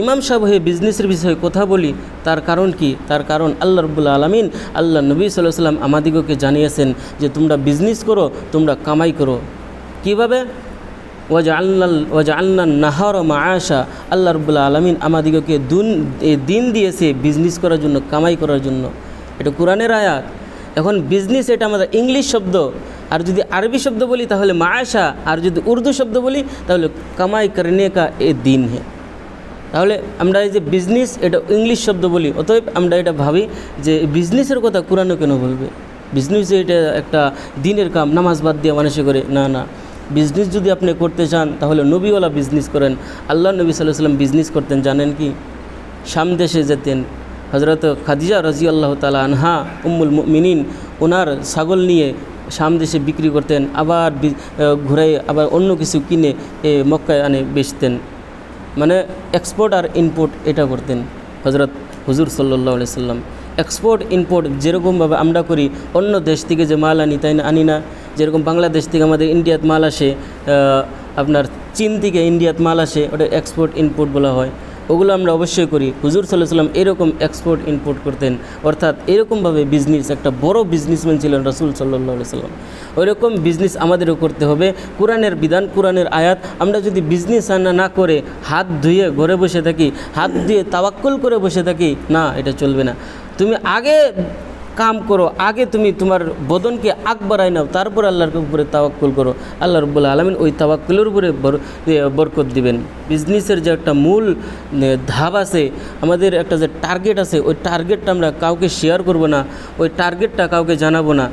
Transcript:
ইমাম সাহেব হয়ে বিজনেসের বিষয়ে কথা বলি, তার কারণ কি? তার কারণ আল্লাহ রব্বুল্লা আলমিন, আল্লাহ নবী সাল্লাহ সাল্লাম আমাদিগকে জানিয়েছেন যে তোমরা বিজনেস করো, তোমরা কামাই করো। কীভাবে? ওয়াজা আল্লাহ ওয়াজা আল্লাহ নাহার মা আশা আল্লাহ রব্বুল্লা আলমিন আমাদিগকে দুন দিন দিয়েছে বিজনেস করার জন্য, কামাই করার জন্য। এটা কোরআনের আয়াত। এখন বিজনেস এটা আমাদের ইংলিশ শব্দ। আর যদি আরবি শব্দ বলি তাহলে মায়াশা আর যদি উর্দু শব্দ বলি তাহলে কামাই করনে কা এ দিন হ্যাঁ তাহলে আমরা এই যে বিজনেস এটা ইংলিশ শব্দ বলি, অতএব আমরা এটা ভাবি যে বিজনেসের কথা কোরআনও কেন বলবে? বিজনেস যে এটা একটা দিনের কাম, নামাজ বাদ দিয়ে মানুষে করে, না না। বিজনেস যদি আপনি করতে চান, তাহলে নবীওয়ালা বিজনেস করেন। আল্লাহ নবী সাল্লাহ সাল্লাম বিজনেস করতেন, জানেন কি? শাম দেশে যেতেন। হজরত খাদিজা রাজি আল্লাহ তালা আনহা, উম্মুল মিনিন ওনার ছাগল নিয়ে শাম দেশে বিক্রি করতেন, আবার ঘুরে আবার অন্য কিছু কিনে মক্কায় আনে, বেচতেন। মানে এক্সপোর্ট আর ইনপোর্ট এটা করতেন। হজরত হুজুর সাল্লাহ সাল্লাম। এক্সপোর্ট ইনপোর্ট যেরকমভাবে আমরা করি, অন্য দেশ থেকে যে মাল আনি তাই না, আনি না। যেরকম বাংলাদেশ থেকে আমাদের ইন্ডিয়াত মাল আসে আপনার চীন থেকে ইন্ডিয়াত মাল আসে, ওটা এক্সপোর্ট ইম্পোর্ট বলা হয়। ওগুলো আমরা অবশ্যই করি। হুজুর সাল্লাহ সাল্লাম এরকম এক্সপোর্ট ইম্পোর্ট করতেন। অর্থাৎ এরকমভাবে বিজনেস একটা বড় বিজনেসম্যান ছিলেন রসুল সাল্লাহ সাল্লাম ওইরকম বিজনেস আমাদেরও করতে হবে। কোরআনের বিধান, কোরআনের আয়াত, আমরা যদি বিজনেস আনা না করে হাত ধুয়ে ঘরে বসে থাকি, হাত ধুয়ে তাওয়াক্কুল করে বসে থাকি, না, এটা চলবে না। তুমি আগে কাম করো, আগে তুমি তোমার বদনকে আগ বাড়াই নাও, তারপর আল্লাহর উপরে তাওয়াক্কুল করো। আল্লাহ রব্বুল আলমিন ওই তাওয়াক্কুলের উপরে বরকত দিবেন। বিজনেসের যে একটা মূল ধাপ আছে, আমাদের একটা যে টার্গেট আছে, ওই টার্গেটটা আমরা কাউকে শেয়ার করব না, ওই টার্গেটটা কাউকে জানাব না।